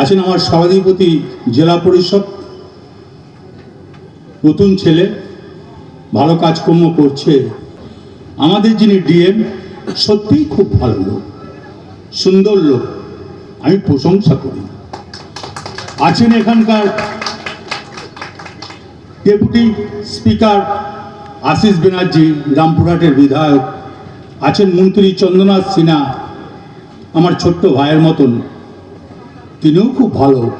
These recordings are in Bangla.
আছেন আমার সভাধিপতি জেলা পরিষদ। নতুন ছেলে, ভালো কাজকর্ম করছে। আমাদের যিনি ডিএম, সত্যিই খুব ভালো লোক, সুন্দর লোক। আমি প্রশংসা করি। আছেন এখানকার ডেপুটি স্পিকার আশিস ব্যানার্জি রামপুরহাটের বিধায়ক। আছেন মন্ত্রী চন্দ্রনাথ সিনহা, আমার ছোট্ট ভাইয়ের মতন। তিনিও খুব ভালো।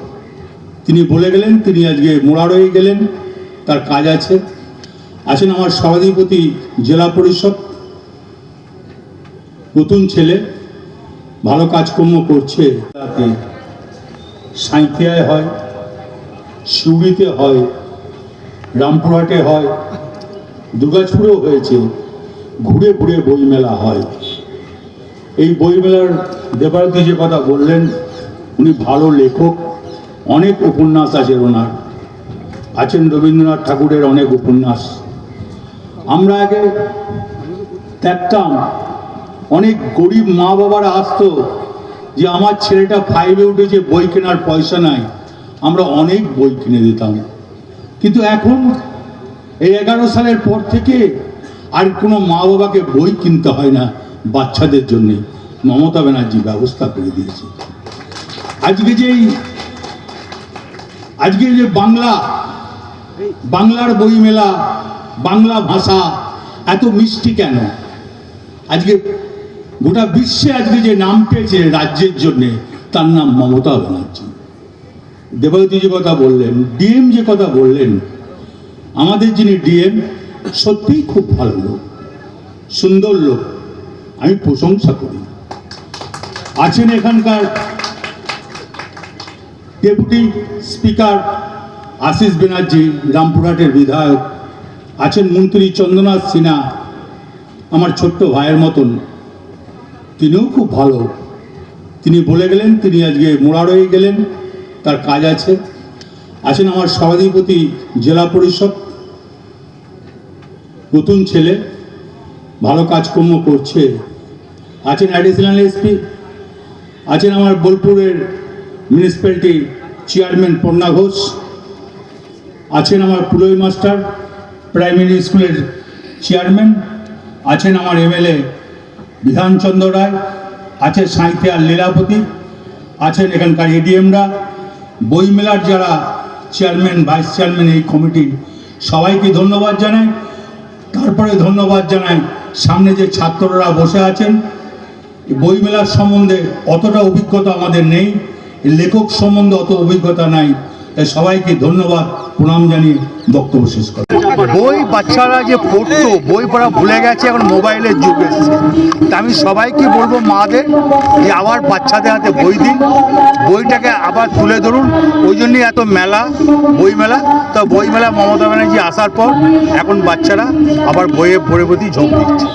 তিনি বলে গেলেন, তিনি আজকে মোড়া রয়ে গেলেন, তার কাজ আছে। আছেন আমার সভাধিপতি জেলা পরিষদ। নতুন ছেলে, ভালো কাজকর্ম করছে। তাতে সাঁইথিয়ায় হয়, সিউড়িতে হয়, রামপুরহাটে হয় দুর্গাচুরেও হয়েছে। ঘুরে ঘুরে বইমেলা হয়। এই বইমেলার দেবারতী যে কথা বললেন উনি ভালো লেখক, অনেক উপন্যাস আছে ওনার। আছেন রবীন্দ্রনাথ ঠাকুরের অনেক উপন্যাস। আমরা আগে দেখতাম, অনেক গরিব মা বাবারা আসতো যে, আমার ছেলেটা ফাইভে উঠেছে, বই কেনার পয়সা নাই। আমরা অনেক বই কিনে দিতাম। কিন্তু এখন, এই এগারো সালের পর থেকে আর কোনো মা বাবাকে বই কিনতে হয় না বাচ্চাদের জন্যে। মমতা ব্যানার্জি ব্যবস্থা করে দিয়েছে। আজকে যেই আজকে যে বাংলা, বাংলার বই মেলা বাংলা ভাষা এত মিষ্টি কেন? আজকে গোটা বিশ্বে আজকে যে নাম পেয়েছে রাজ্যের জন্যে, তার নাম মমতা ব্যানার্জি। দেবাবতী যে কথা বললেন, ডিএম যে কথা বললেন, আমাদের যিনি ডিএম, সত্যিই খুব ভালো লোক, সুন্দর লোক, আমি প্রশংসা করি। আছেন এখানকার ডেপুটি স্পিকার আশিস ব্যানার্জি রামপুরহাটের বিধায়ক আছেন মন্ত্রী চন্দ্রনাথ সিনহা, আমার ছোট্ট ভাইয়ের মতন। তিনিও খুব ভালো। তিনি বলে গেলেন, তিনি আজকে মোড়া রয়ে গেলেন, তার কাজ আছে। আছেন আমার সভাধিপতি জেলা পরিষদ। নতুন ছেলে, ভালো কাজকর্ম করছে। আছেন অ্যাডিশনাল এসপি আছেন আমার বোলপুরের মিউনিসিপ্যালিটি চেয়ারম্যান পন্না ঘোষ, আছেন আমার পুলোই মাস্টার, প্রাইমারি স্কুলের চেয়ারম্যান, আছেন আমার এমএলএ বিধানচন্দ্র রায় আছে সাঁইথিয়ার লীলাপতি, আছেন এখানকার এডিএমরা বইমেলার যারা চেয়ারম্যান, ভাইস চেয়ারম্যান এই কমিটির সবাইকে ধন্যবাদ জানাই। তারপরে ধন্যবাদ জানাই সামনে যে ছাত্ররা বসে আছেন। বইমেলার সম্বন্ধে অতটা অভিজ্ঞতা আমাদের নেই। লেখক সম্বন্ধে অত অভিজ্ঞতা নাই। তাই সবাইকে ধন্যবাদ। প্রণাম জানিয়ে বক্তব্য শেষ করি বই বাচ্চারা যে পড়তো, বই পড়া ভুলে গেছে, এখন মোবাইলের যুগ এসেছে। তা আমি সবাইকে বলব, মাদের, যে আবার বাচ্চাদের হাতে বই দিন। বইটাকে আবার তুলে ধরুন। ওই জন্যই এত মেলা, বই মেলা। তা বই মেলা মমতা ব্যানার্জি আসার পর এখন বাচ্চারা আবার বইয়ে পড়ে প্রতি ঝোঁক দিচ্ছে।